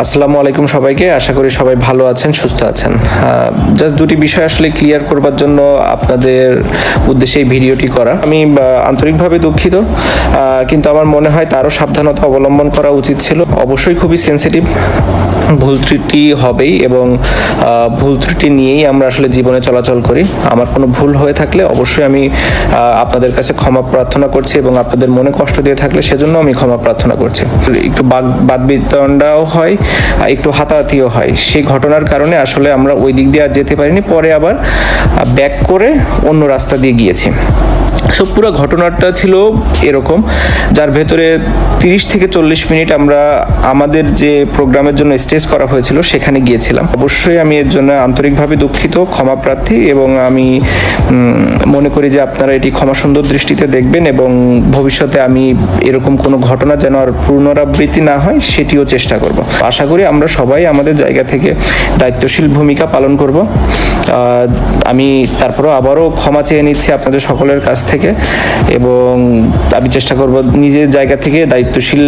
আসসালামু আলাইকুম সবাইকে। আশা করি সবাই ভালো আছেন, সুস্থ আছেন। জাস্ট দুটি বিষয় আসলে ক্লিয়ার করবার জন্য আপনাদের উদ্দেশ্যে এই ভিডিওটি করা। আমি আন্তরিকভাবে দুঃখিত। কিন্তু আমার মনে হয় তারও সাবধানতা অবলম্বন করা উচিত ছিল। অবশ্যই খুবই সেন্সিটিভ ভুল ত্রুটি হবেই এবং ভুল ত্রুটি নিয়েই আমরা আসলে জীবনে চলাচল করি। আমার কোনো ভুল হয়ে থাকলে অবশ্যই আমি আপনাদের কাছে ক্ষমা প্রার্থনা করছি এবং আপনাদের মনে কষ্ট দিয়ে থাকলে সেজন্য আমি ক্ষমা প্রার্থনা করছি। একটু বাদ বিতণ্ডাও হয় একটু হাতাহাতিও হয়। সেই ঘটনার কারণে আসলে আমরা ওই দিক দিয়ে আর যেতে পারিনি। পরে আবার ব্যাক করে অন্য রাস্তা দিয়ে গিয়েছি। সব পুরো ঘটনাটা ছিল এরকম, যার ভেতরে তিরিশ থেকে চল্লিশ মিনিট আমরা আমাদের যে প্রোগ্রামের জন্য স্টেজ করা হয়েছিল সেখানে গিয়েছিলাম। অবশ্যই আমি এর জন্য আন্তরিকভাবে দুঃখিত, ক্ষমা প্রার্থী এবং আমি মনে করি যে আপনারা এটি ক্ষমা সুন্দর দৃষ্টিতে দেখবেন এবং ভবিষ্যতে আমি এরকম কোনো ঘটনা যেন আর পুনরাবৃত্তি না হয় সেটিও চেষ্টা করব। আশা করি আমরা সবাই আমাদের জায়গা থেকে দায়িত্বশীল ভূমিকা পালন করব। আমি তারপরও আবারও ক্ষমা চেয়ে নিচ্ছি আপনাদের সকলের কাছ থেকে এবং আমি চেষ্টা করব নিজের জায়গা থেকে দায়িত্বশীল